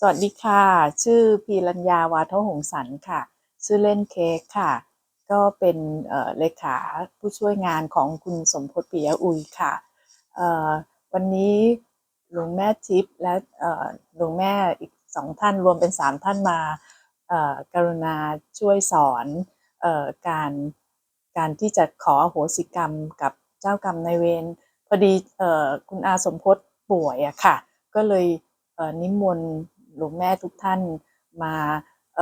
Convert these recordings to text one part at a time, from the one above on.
สวัสดีค่ะ ชื่อพีรัญญาวาทหงสันค่ะ ชื่อเล่นเค้กค่ะ ก็เป็นเลขาผู้ช่วยงานของคุณสมพศปิยะอุยค่ะ วันนี้หลวงแม่ทิพย์และหลวงแม่อีกสองท่านรวมเป็นสามท่านมาเอ่อกรุณาช่วยสอนออการการที่จะขออโหสิกรรมกับเจ้ากรรมนายเวรพอดีคุณอาสมพศป่วยอะค่ะ ก็เลยนิมนต์ หลวงแม่ทุกท่านมาเ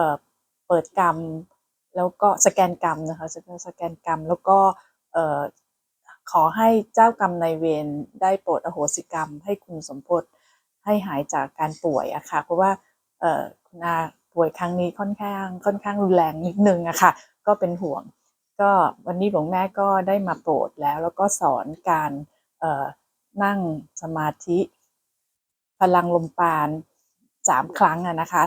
เปิดกรรม แล้วก็สแกนกรรมนะคะสแกนสแกนกรรมแล้วก็ขอให้เจ้ากรรมนายเวรได้โปรดอโหสิกรรม ให้คุณสมพศให้หายจากการป่วยอะค่ะเพราะว่าคุณอาป่วยครั้งนี้ค่อนข้างค่อนข้างรุนแรงนิดนึงอะค่ะก็เป็นห่วง ก็วันนี้หลวงแม่ก็ได้มาโปรดแล้ว แล้วก็สอนการนั่งสมาธิ พลังลมปราณ สามครั้งอะนะคะ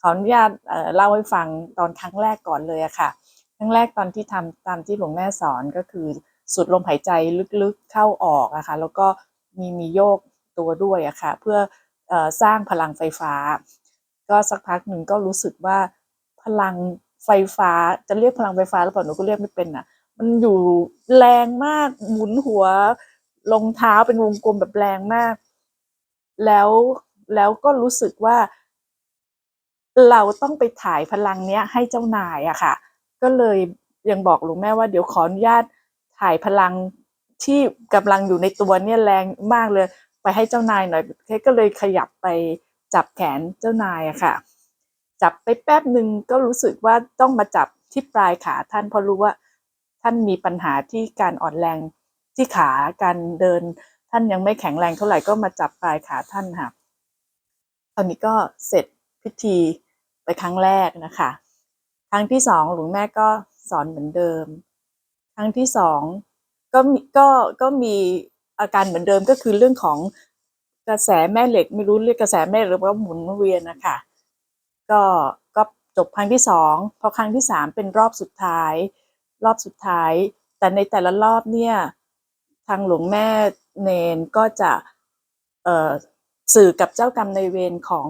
ขออนุญาตเล่าให้ฟังตอนครั้งแรกก่อนเลยอะค่ะ ครั้งแรกตอนที่ทำตามที่หลวงแม่สอนก็คือสูดลมหายใจลึกๆเข้าออกอะค่ะแล้วก็มีมีโยกตัวด้วยอะค่ะเพื่ออสร้างพลังไฟฟ้า ก็สักพักหนึ่งก็รู้สึกว่าพลังไฟฟ้าจะเรียกพลังไฟฟ้าหรือเปล่าหนูก็เรียกไม่เป็นอะมันอยู่แรงมากหมุนหัวลงเท้าเป็นวงกลมแบบแรงมาก แล้ว แล้วก็รู้สึกว่า เราต้องไปถ่ายพลังเนี้ยให้เจ้านายอะค่ะ ก็เลยยังบอกหลวงแม่ว่าเดี๋ยวขออนุญาตถ่ายพลังที่กำลังอยู่ในตัวเนี่ยแรงมากเลย ไปให้เจ้านายหน่อยเคก็เลยขยับไปจับแขนเจ้านายอะค่ะ จับไปแป๊บหนึ่งก็รู้สึกว่าต้องมาจับที่ปลายขาท่านเพราะรู้ว่าท่านมีปัญหาที่การอ่อนแรงที่ขาการเดิน ท่านยังไม่แข็งแรงเท่าไหร่ก็มาจับปลายขาท่านค่ะ ตอนนี้ก็เสร็จพิธีไปครั้งแรกนะคะ ครั้งที่สองหลวงแม่ก็สอนเหมือนเดิม ครั้งที่สองก็มีก็ก็มีอาการเหมือนเดิมก็คือเรื่องของกระแสแม่เหล็ก ไม่รู้เรียกกระแสแม่หรือว่าหมุนเวียนนะคะก็ก็จบครั้งที่สองพอครั้งที่สามเป็นรอบสุดท้าย รอบสุดท้าย แต่ในแต่ละรอบเนี่ยทางหลวงแม่เนนก็จะเอ่อ สื่อกับเจ้ากรรมในเวรของ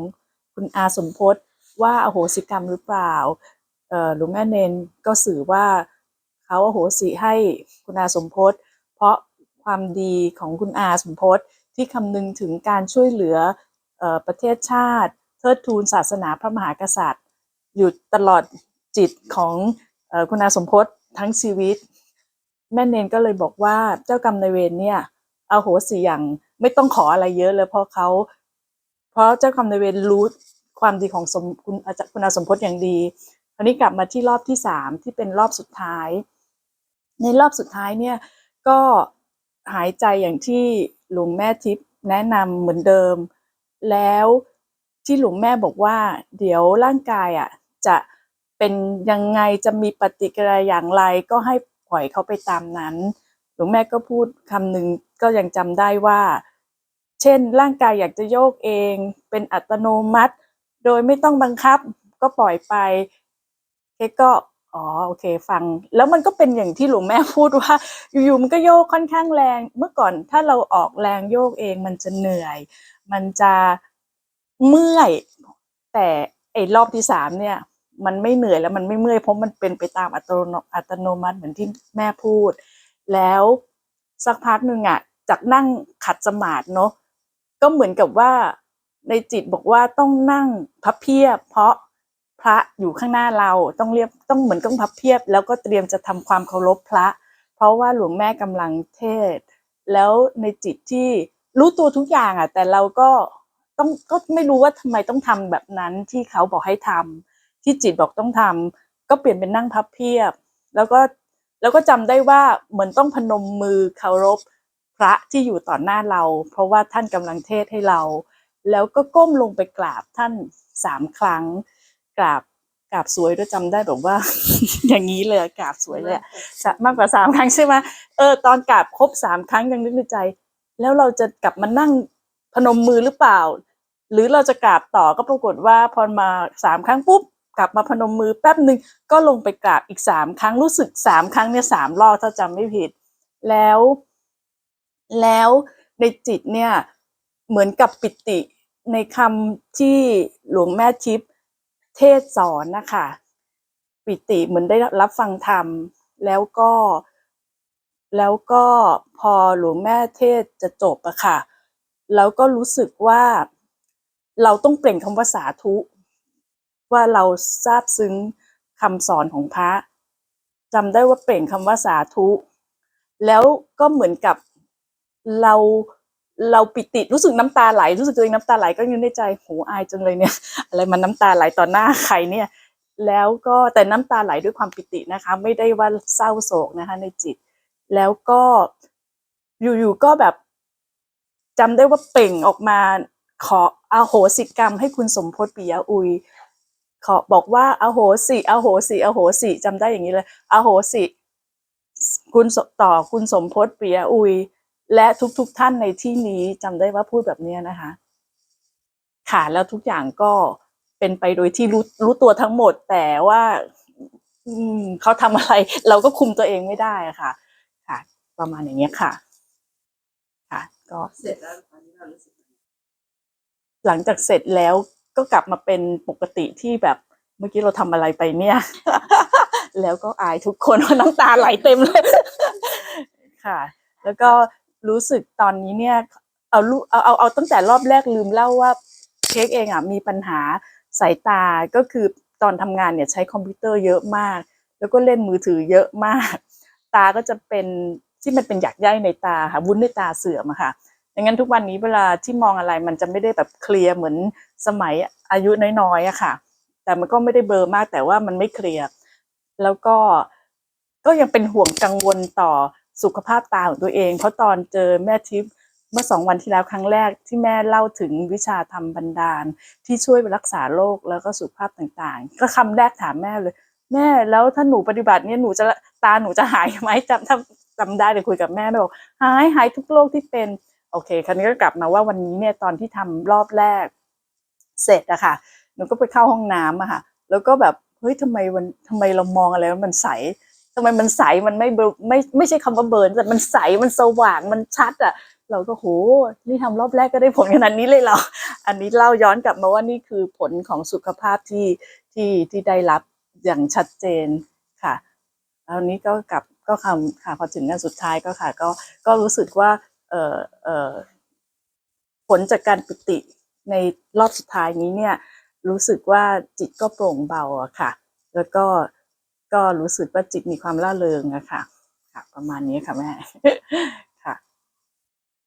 คุณอาสมพศว่าอโหสิกรรมหรือเปล่าหลวงแม่เนนก็สื่อว่าเขาอโหสิให้คุณอาสมพศเพราะความดีของคุณอาสมพศที่คำนึงถึงการช่วยเหลืออประเทศชาติ เทิดทูนศาสนาพระมหากษัตริย์ อยู่ตลอดจิตของอคุณอาสมพศทั้งชีวิต แม่เนนก็เลยบอกว่าเจ้ากรรมนายเวรเนี่ยเอาโหสิอย่าง ไม่ต้องขออะไรเยอะเลยเพราะเขาเพราะเจ้ากรรมนายเวรรู้ความดีของสมคุณอาจารย์คุณอาสมพศอย่างดีคราวนี้กลับมาที่รอบที่สามที่เป็นรอบสุดท้าย ในรอบสุดท้ายเนี่ยก็หายใจอย่างที่หลวงแม่ทิพย์แนะนำเหมือนเดิม แล้วที่หลวงแม่บอกว่า เดี๋ยวร่างกายอะจะเป็นยังไงจะมีปฏิกิริยาอย่างไรก็ให้ปล่อยเขาไปตามนั้น หลวงแม่ก็พูดคำหนึ่งก็ยังจำได้ว่า เช่น ร่างกายอยากจะโยกเอง เป็นอัตโนมัติ โดยไม่ต้องบังคับก็ปล่อยไปเคก็อ๋อโอเคฟัง แล้วมันก็เป็นอย่างที่หลวงแม่พูดว่าอยู่ๆมันก็โยกค่อนข้างแรง เมื่อก่อนถ้าเราออกแรงโยกเองมันจะเหนื่อย มันจะเมื่อย แต่ไอ้รอบที่สามเนี่ย มันไม่เหนื่อยแล้วมันไม่เมื่อยเพราะมันเป็นไปตามอัตโนอัตโนมัติเหมือนที่แม่พูด แล้วสักพักหนึ่งอะจากนั่งขัดสมาธิเนาะ ก็เหมือนกับว่าในจิตบอกว่าต้องนั่งพับเพียบ เพราะพระอยู่ข้างหน้าเราต้องเรียบต้องเหมือนต้องพับเพียบ แล้วก็เตรียมจะทำความเคารพพระ เพราะว่าหลวงแม่กำลังเทศ แล้วในจิตที่รู้ตัวทุกอย่างอะ แต่เราก็ต้องก็ไม่รู้ว่าทำไมต้องทำแบบนั้นที่เขาบอกให้ทำที่จิตบอกต้องทำก็เปลี่ยนเป็นนั่งพับเพียบ แล้วก็แล้วก็จำได้ว่าเหมือนต้องพนมมือเคารพ พระที่อยู่ต่อหน้าเรา เพราะว่าท่านกำลังเทศน์ให้เรา แล้วก็ก้มลงไปกราบท่านสามครั้ง กราบกราบสวยด้วยจำได้แบบว่า อย่างนี้เลยอะกราบสวยเลยอะสะมากกว่าสามครั้งใช่ไหมเออตอนกราบครบสามครั้งยังนึกในใจ แล้วเราจะกลับมานั่งพนมมือหรือเปล่า หรือเราจะกราบต่อก็ปรากฏว่าพอมาสามครั้งปุ๊บกลับมาพนมมือแป๊บหนึ่งก็ลงไปกราบอีกสามครั้งรู้สึกสามครั้งเนี่ยสามรอบถ้าจำไม่ผิด แล้ว แล้วในจิตเนี่ยเหมือนกับปิติในคำที่หลวงแม่ทิพเทศสอนนะคะปิติเหมือนได้รับฟังธรรม แล้วก็ แล้วก็พอหลวงแม่เทศจะจบอะค่ะ แล้วก็รู้สึกว่าเราต้องเปล่งคำว่าสาธุ ว่าเราซาบซึ้งคำสอนของพระจำได้ว่าเปล่งคำว่าสาธุ แล้วก็เหมือนกับ เราเราปิติรู้สึกน้ำตาไหลรู้สึกตัวเองน้ำตาไหลก็ยังในใจโหอายจังเลยเนี่ย อะไรมันน้ำตาไหลต่อหน้าใครเนี่ย แล้วก็แต่น้ำตาไหลด้วยความปิตินะคะ ไม่ได้ว่าเศร้าโศกนะคะ ในจิต แล้วก็อยู่ๆก็แบบจำได้ว่าเปล่งออกมาขออาโหสิกรรมให้คุณสมพศปิยะอุย ขอบอกว่าอาโหสิอาโหสิอาโหสิจำได้อย่างนี้เลยอาโหสิคุณต่อคุณสมพศปิยะอุย และทุกๆทท่านในที่นี้จำได้ว่าพูดแบบเนี้ยนะคะ ค่ะแล้วทุกอย่างก็เป็นไปโดยที่รู้รู้ตัวทั้งหมด แต่ว่าอืมเขาทำอะไร เราก็คุมตัวเองไม่ได้ค่ะ ค่ะ ประมาณอย่างเงี้ยค่ะ ค่ะ ก็เสร็จแล้วตอนนี้เรารู้สึกหลังจากเสร็จแล้วก็กลับมาเป็นปกติที่แบบเมื่อกี้เราทำอะไรไปเนี่ย แล้วก็อายทุกคนว่าน้ำตาไหลเต็มเลยค่ะ แล้วก็ รู้สึกตอนนี้เนี่ยเอาลูเอาเอาเอาตั้งแต่รอบแรกลืมเล่าว่าเค้กเองอะมีปัญหาสายตาก็คือตอนทำงานเนี่ยใช้คอมพิวเตอร์เยอะมาก แล้วก็เล่นมือถือเยอะมาก ตาก็จะเป็นที่มันเป็นหยักใยในตาค่ะวุ้นในตาเสื่อมอะค่ะดังนั้นทุกวันนี้เวลาที่มองอะไรมันจะไม่ได้แบบเคลียร์เหมือนสมัยอายุน้อยๆอะค่ะ แต่มันก็ไม่ได้เบลอมากแต่ว่ามันไม่เคลียร์แล้วก็ก็ยังเป็นห่วงกังวลต่อ สุขภาพตาของตัวเอง เพราะตอนเจอแม่ทิพย์เมื่อสองวันที่แล้วครั้งแรกที่แม่เล่าถึงวิชาธรรมบันดาล ที่ช่วยรักษาโรคแล้วก็สุขภาพต่างๆ ก็คำแรกถามแม่เลย แม่แล้วถ้าหนูปฏิบัติเนี่ยหนูจะตาหนูจะหายไหมจำจำจำได้เลยคุยกับแม่แม่บอกหายหายทุกโรคที่เป็นโอเคคราวนี้ก็กลับมาว่าวันนี้เนี่ยตอนที่ทำรอบแรก เสร็จอะค่ะหนูก็ไปเข้าห้องน้ำอะค่ะ แล้วก็แบบเฮ้ยทำไมมันทำไมเรามองอะไรแล้วมันใส ทำไมมันใสมันไม่เบลไม่ไม่ใช่คำว่าเบิร์นแต่มันใสมันสว่างมันชัดอะเราก็โหนี่ทำรอบแรกก็ได้ผลขนาดนี้เลยเรออันนี้เล่าย้อนกลับมาว่านี่คือผลของสุขภาพที่ที่ที่ได้รับอย่างชัดเจนค่ะแล้วนี้ก็กลับก็คำค่ะพอถึงงานสุดท้ายก็ค่ะ ก็ก็รู้สึกว่าเออเออผลจากการปิติในรอบสุดท้ายนี้เนี่ย รู้สึกว่าจิตก็โปร่งเบาอะค่ะ แล้วก็ ก็รู้สึกว่าจิตมีความล่าเริงอะค่ะ ค่ะ ประมาณนี้ค่ะแม่